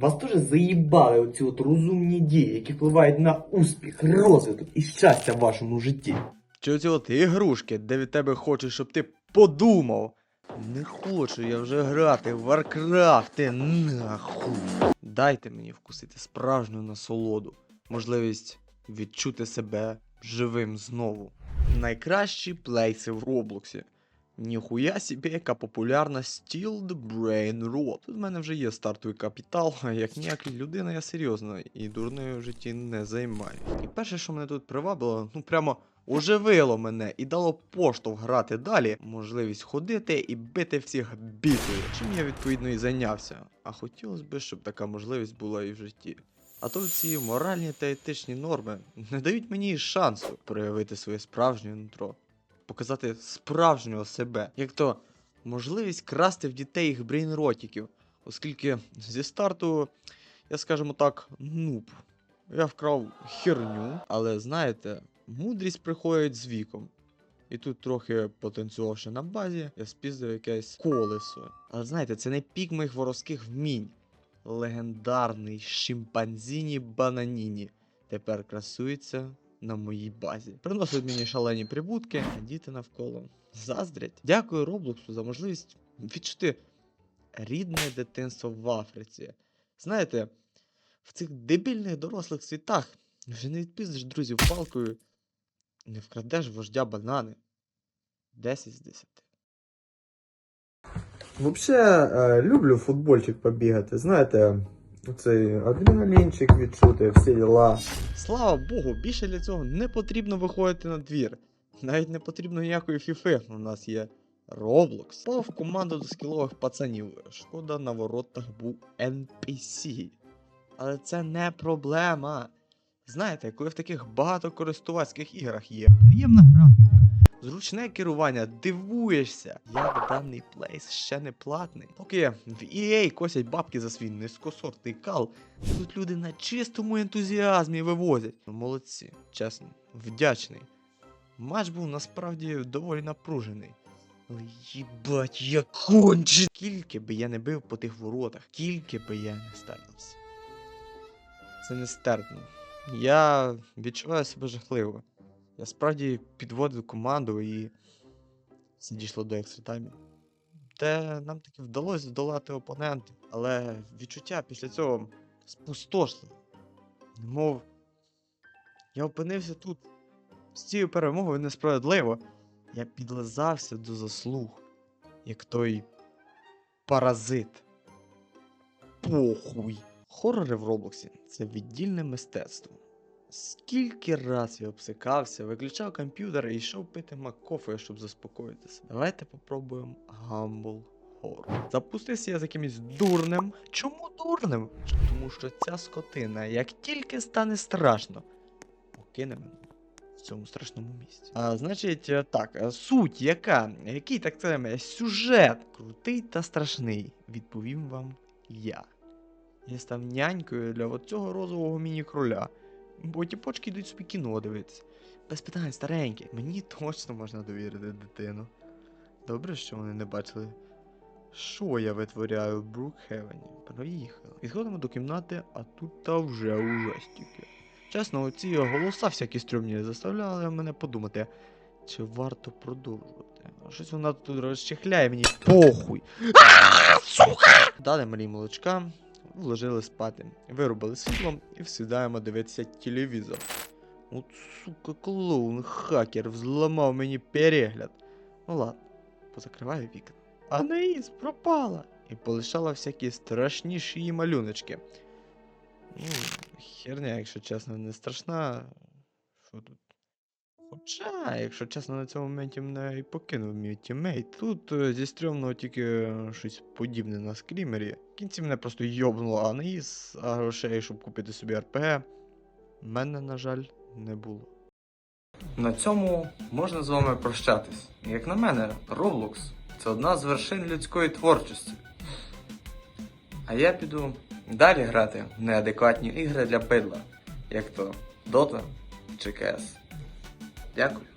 Вас дуже заїбали оці от розумні дії, які впливають на успіх, розвиток і щастя в вашому житті. Чи оці от ігрушки, де від тебе хочуть, щоб ти подумав. Не хочу я вже грати в Warcraft, ти нахуй. Дайте мені вкусити справжню насолоду, можливість відчути себе живим знову. Найкращі плейси в Роблоксі. Ніхуя собі, яка популярна Steel the Brain Rot. Тут в мене вже є стартовий капітал, а як ніяка людина я серйозно і дурною в житті не займаю. І перше, що мене тут привабило, ну прямо оживило мене і дало поштовх грати далі, можливість ходити і бити всіх бітою, чим я відповідно і зайнявся. А хотілося б, щоб така можливість була і в житті. А то ці моральні та етичні норми не дають мені шансу проявити своє справжнє нутро, показати справжнього себе, як то можливість красти в дітей їх брейнротиків, оскільки зі старту, я скажімо так, нуб. Я вкрав херню, але знаєте, мудрість приходить з віком. І тут трохи потанцювавши на базі, я спіздив якесь колесо. Але знаєте, це не пік моїх воровських вмінь. Легендарний шимпанзіні бананіні тепер красується на моїй базі. Приносить мені шалені прибутки, діти навколо заздрять. Дякую Роблоксу за можливість відчути рідне дитинство в Африці. Знаєте, в цих дебільних дорослих світах вже не відпиздиш друзів палкою, не вкрадеш вождя банани. 10 з 10. Взагалі, люблю футбольчик побігати. Знаєте, цей адреналінчик відчути, всі діла. Слава Богу, більше для цього не потрібно виходити на двір. Навіть не потрібно ніякої фіфи. У нас є Roblox. В команду до скілових пацанів. Шкода на воротах був NPC. Але це не проблема. Знаєте, коли в таких багатокористувацьких іграх є приємна графіка, зручне керування, дивуєшся, як даний плейс ще не платний. Поки в EA косять бабки за свій низькосортний кал, Тут люди на чистому ентузіазмі вивозять. Ну, Молодці, чесно, вдячний. Матч був насправді доволі напружений. Але їбать, я конче. Скільки би я не бив по тих воротах, скільки би я не старався. Це нестерпно. Я відчуваю себе жахливо. Я справді підводив команду і все дійшло до екстритаймів. Де нам таки вдалося здолати опонентів, але відчуття після цього спустошливо. Мов, я опинився тут з цією перемогою несправедливо. Я підлизався до заслуг, як той паразит. Похуй. Хорори в Роблоксі це віддільне мистецтво. Скільки раз я обсикався, виключав комп'ютер і йшов пити макофе, щоб заспокоїтися. Давайте попробуємо Humble Horror. Запустився я з якимось дурнем. Чому дурнем? Тому що ця скотина, як тільки стане страшно, покине мене в цьому страшному місці. А, значить, е, так, е, суть яка? Який так це сюжет? Крутий та страшний, відповім вам я. Я став нянькою для от цього розового міні-кроля. Бо ті почки йдуть собі кіно дивитися. Без питань, старенькі, мені точно можна довірити дитину. Добре, що вони не бачили, що я витворяю в Брукхевені. Проїхали. Підходимо до кімнати, а тут та вже ужастики. Чесно, ці голоса всякі стрьомні заставляли мене подумати, чи варто продовжувати. Щось вона тут розчехляє мені похуй. Сука! Дали мені молочка, вложили спати, вирубили світло і всідаємо дивитися телевізор. От сука, клоун, хакер, взламав мені перегляд. Ну ладно, позакриваю вікна. Анаїс пропала і полишала всякі страшніші її малюночки. Ну, херня, якщо чесно, не страшна. Що тут? Хоча, якщо чесно, на цьому моменті мене і покинув мій тіммейт. Тут е, зі стрьомного тільки е, щось подібне на скрімері. В кінці мене просто йобнуло Анаїс, а грошей, щоб купити собі РПГ, мене, на жаль, не було. На цьому можна з вами прощатись. Як на мене, Roblox це одна з вершин людської творчості. А я піду далі грати в неадекватні ігри для бидла, як то Dota чи CS. Дякую.